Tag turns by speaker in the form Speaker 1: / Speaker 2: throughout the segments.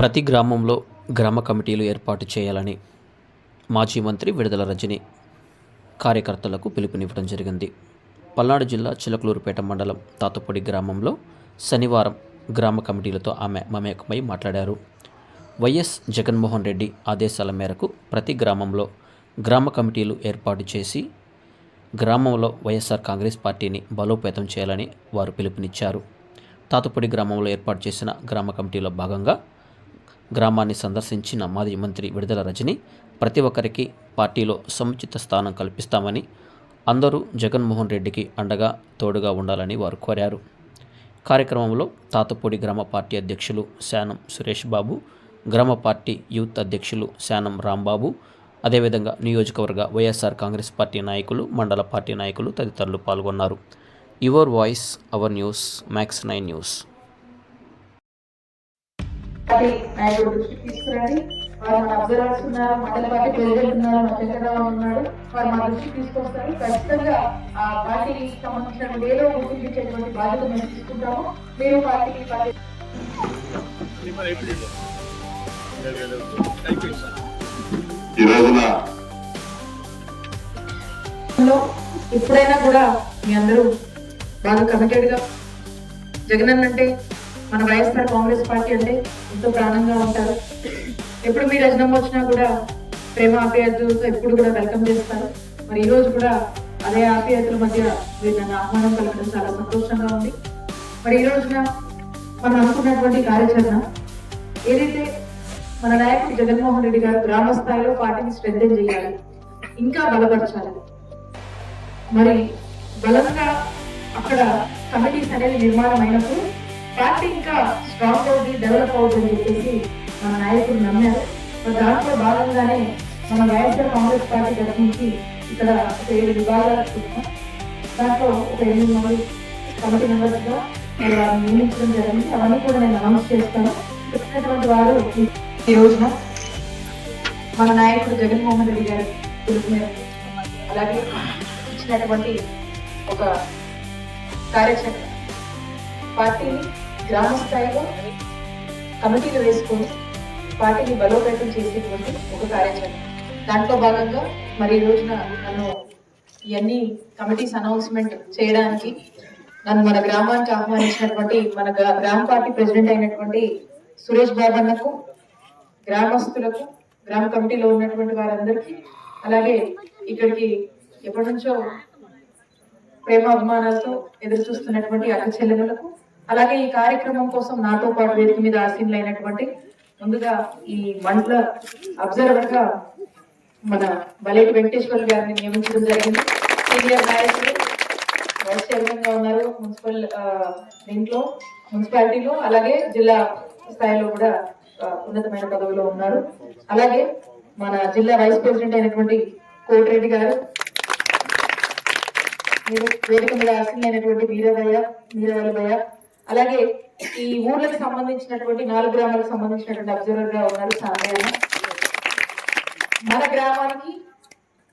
Speaker 1: ప్రతి గ్రామంలో గ్రామ కమిటీలు ఏర్పాటు చేయాలని మాజీ మంత్రి విడుదల రజని కార్యకర్తలకు పిలుపునివ్వడం జరిగింది. పల్నాడు జిల్లా చిలకలూరుపేట మండలం తాతపూడి గ్రామంలో శనివారం గ్రామ కమిటీలతో ఆమె మమేకమై మాట్లాడారు. వైఎస్ జగన్మోహన్ రెడ్డి ఆదేశాల మేరకు ప్రతి గ్రామంలో గ్రామ కమిటీలు ఏర్పాటు చేసి గ్రామంలో వైఎస్ఆర్ కాంగ్రెస్ పార్టీని బలోపేతం చేయాలని వారు పిలుపునిచ్చారు. తాతపూడి గ్రామంలో ఏర్పాటు చేసిన గ్రామ కమిటీలో భాగంగా గ్రామాన్ని సందర్శించిన మాజీ మంత్రి విడుదల రజని ప్రతి ఒక్కరికి పార్టీలో సముచిత స్థానం కల్పిస్తామని అందరూ జగన్మోహన్ రెడ్డికి అండగా తోడుగా ఉండాలని వారు కోరారు. కార్యక్రమంలో తాతపూడి గ్రామ పార్టీ అధ్యక్షులు శానం సురేష్ బాబు గ్రామ పార్టీ యూత్ అధ్యక్షులు శానం రాంబాబు అదేవిధంగా నియోజకవర్గ వైఎస్ఆర్ కాంగ్రెస్ పార్టీ నాయకులు మండల పార్టీ నాయకులు తదితరులు పాల్గొన్నారు. Your voice our news max nine news.
Speaker 2: Party నాయకుడు దృష్టికి తీసుకురండి. వారు మన అబ్జర్వర్స్ ఉన్నారు మండల పార్టీ ప్రెసిడెంట్ ఉన్నారు ఉన్నాడు. వారు మా దృష్టికి తీసుకొస్తారు. ఖచ్చితంగా ఆ పార్టీకి సంబంధించిన వేలో గుర్తించేటువంటి బాధ్యత మేము తీసుకుంటాము. మీరు పార్టీకి పార్టీ
Speaker 3: ఈ రోజున
Speaker 2: లో ఎప్పుడైనా కూడా మీ అందరూ బాగా కమిటెడ్గా జగనన్న అంటే మన వైఎస్ఆర్ కాంగ్రెస్ పార్టీ అంటే ఎంతో ప్రాణంగా ఉంటారు. ఎప్పుడు మీ రజనం వచ్చినా కూడా ప్రేమ ఆప్యాయతలతో ఎప్పుడు కూడా వెల్కమ్ చేస్తారు. మరి ఈ రోజు కూడా అదే ఆప్యాయతల మధ్య మీరు నన్ను ఆహ్వానం కలగడం చాలా సంతోషంగా ఉంది. మరి ఈ రోజున మనం అనుకున్నటువంటి కార్యాచరణ ఏదైతే మన నాయకుడు జగన్మోహన్ రెడ్డి గారు గ్రామ స్థాయిలో పార్టీని స్ట్రెంగ్ చేయాలి ఇంకా బలపరచాలి. మరి బలంగా అక్కడ కమిటీస్ అనేది నిర్మాణం అయినప్పుడు పార్టీ ఇంకా స్ట్రాంగ్ అవుతుంది డెవలప్ అవుతుంది చెప్పేసి మన నాయకులు నమ్మారు. మరి దాంట్లో భాగంగానే మన వైఎస్ఆర్ కాంగ్రెస్ పార్టీ తరఫు నుంచి ఇక్కడ ఒక ఏడు విభాగాలు చూస్తాం దాంట్లో ఒక ఎనిమిది మంది కమిటీ మెంబర్స్గా నియమించడం జరిగింది. అవన్నీ కూడా నేను అనౌన్స్ చేస్తాను. వచ్చినటువంటి వారు ఈ- రోజున మన నాయకుడు జగన్మోహన్ రెడ్డి గారు పిలుపు మేరకు అలాగే ఇచ్చినటువంటి ఒక కార్యచరణ. పార్టీని గ్రామ స్థాయిలో కమిటీలు వేసుకొని పార్టీని బలోపేతం చేసేటువంటి ఒక కార్యక్రమం. దాంట్లో భాగంగా మరి ఈ రోజున నన్ను ఇవన్నీ కమిటీస్ అనౌన్స్మెంట్ చేయడానికి నన్ను మన గ్రామానికి ఆహ్వానించినటువంటి మన గ్రామ పార్టీ ప్రెసిడెంట్ అయినటువంటి సురేష్ బాబన్నకు గ్రామస్తులకు గ్రామ కమిటీలో ఉన్నటువంటి వారందరికీ అలాగే ఇక్కడికి ఎప్పటి నుంచో ప్రేమ అభిమానాలతో ఎదురు చూస్తున్నటువంటి అక్క చెల్లెములకు అలాగే ఈ కార్యక్రమం కోసం నాతో పాటు వేదిక మీద ఆసీనులైనటువంటి ముందుగా ఈ మండల అబ్జర్వర్గా మన బలేటి వెంకటేశ్వర్ గారిని నియమించడం జరిగింది. సీనియర్ నాయకులు వైస్ చైర్మన్గా ఉన్నారు మున్సిపల్ దీంట్లో మున్సిపాలిటీలో అలాగే జిల్లా స్థాయిలో కూడా ఉన్నతమైన పదవిలో ఉన్నారు. అలాగే మన జిల్లా వైస్ ప్రెసిడెంట్ అయినటువంటి కోటిరెడ్డి గారు మీరు వేదిక మీద ఆసీనులైనటువంటి వీరవయ్య వీరవల్లభయ్య అలాగే ఈ ఊర్లకు సంబంధించినటువంటి నాలుగు గ్రామాలకు సంబంధించినటువంటి అబ్జర్వర్గా ఉన్నారు సామయ్య మన గ్రామానికి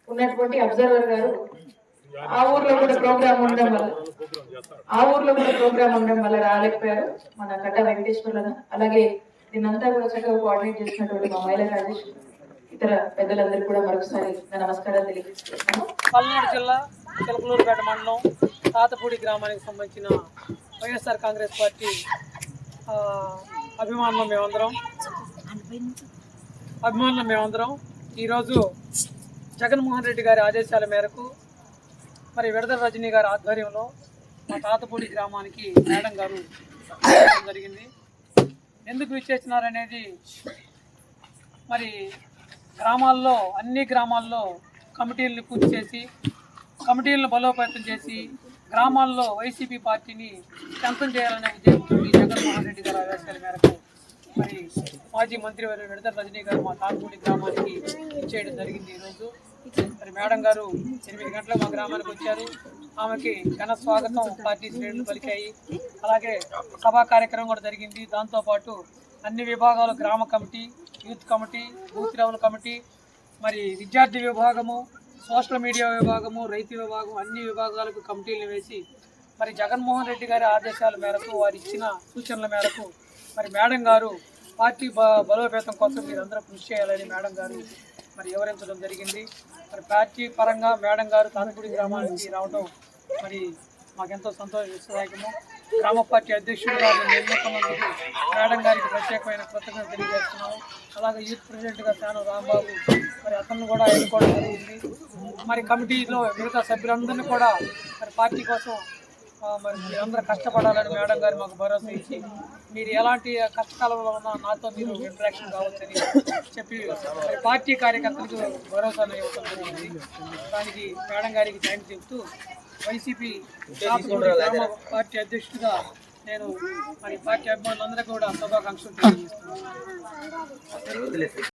Speaker 2: ఉన్నటువంటి అబ్జర్వర్ గారు ఆ ఊర్లో కూడా ప్రోగ్రామ్ ఉండడం వల్ల ఆ ఊర్లో కూడా ప్రోగ్రామ్ ఉండడం వల్ల రాలేకపోయారు. మన కట్ట వెంకటేశ్వర్లను అలాగే దీన్నంతా కూడా చక్కగా కోఆర్డినేట్ చేసినటువంటి మా మహిళా రాజేష్ ఇతర పెద్దలందరూ కూడా మరొకసారి నా నమస్కారాలు తెలియజేస్తున్నాను.
Speaker 4: పల్నాడు జిల్లా చిలకలూరుపేట మండలం తాతపూడి గ్రామానికి సంబంధించిన వైఎస్ఆర్ కాంగ్రెస్ పార్టీ అభిమానులు మేమందరం. అభిమానులు మేమందరం. ఈరోజు జగన్మోహన్ రెడ్డి గారి ఆదేశాల మేరకు మరి విడదల రజనీ గారి ఆధ్వర్యంలో మా తాతపూడి గ్రామానికి మేడం గారు జరిగింది. ఎందుకు విచ్చేసినారనేది మరి గ్రామాల్లో అన్ని గ్రామాల్లో కమిటీలను పూర్తి చేసి కమిటీలను బలోపేతం చేసి గ్రామాల్లో వైసీపీ పార్టీని స్ట్రెంథన్ చేయాలనే ఉద్దేశంతో జగన్మోహన్ రెడ్డి గారు ఆదేశాల మేరకు మరి మాజీ మంత్రి వారి విడత రజనీ గారు మా తాగుపూడి గ్రామానికి చేయడం జరిగింది ఈరోజు. మరి మేడం గారు ఎనిమిది గంటలకు మా గ్రామానికి వచ్చారు. ఆమెకి ఘన స్వాగతం పార్టీ శ్రేణులు పలికాయి. అలాగే సభా కార్యక్రమం కూడా జరిగింది. దాంతోపాటు అన్ని విభాగాలు గ్రామ committee youth committee booth level committee మరి విద్యార్థి విభాగము సోషల్ మీడియా విభాగము రైతు విభాగం అన్ని విభాగాలకు కమిటీలు వేసి మరి జగన్మోహన్ రెడ్డి గారి ఆదేశాల మేరకు వారు ఇచ్చిన సూచనల మేరకు మరి మేడం గారు పార్టీ బ- బలోపేతం కోసం మీరందరూ కృషి చేయాలని మేడం గారు మరి వివరించడం జరిగింది. మరి పార్టీ పరంగా మేడం గారు తానపూడి గ్రామానికి రావడం మరి మాకెంతో సంతోషదాయకము గ్రామ పార్టీ అధ్యక్షుడు గారు ఎన్నుకున్నందుకు మేడం గారికి ప్రత్యేకమైన కృతజ్ఞత తెలియజేస్తున్నాము. అలాగే యూత్ ప్రెసిడెంట్గా శానం రాంబాబు మరి అతను కూడా ఎన్నుకోవడం జరిగింది మరి కమిటీలో మిగతా సభ్యులందరినీ కూడా మరి పార్టీ కోసం మరి మీరందరూ కష్టపడాలని మేడం గారు మాకు భరోసా ఇచ్చి మీరు ఎలాంటి కష్టకాలంలో ఉన్నా నాతో మీరు ఇంట్రాక్షన్ కావచ్చని చెప్పి మరి పార్టీ కార్యకర్తలకు భరోసా ఇవ్వడం జరిగింది. దానికి మేడం గారికి థ్యాంక్స్ చెప్తూ వైసీపీ పార్టీ అధ్యక్షుడిగా నేను మరి పార్టీ అభిమానులందరూ కూడా శుభాకాంక్షలు తెలియజేస్తున్నాను.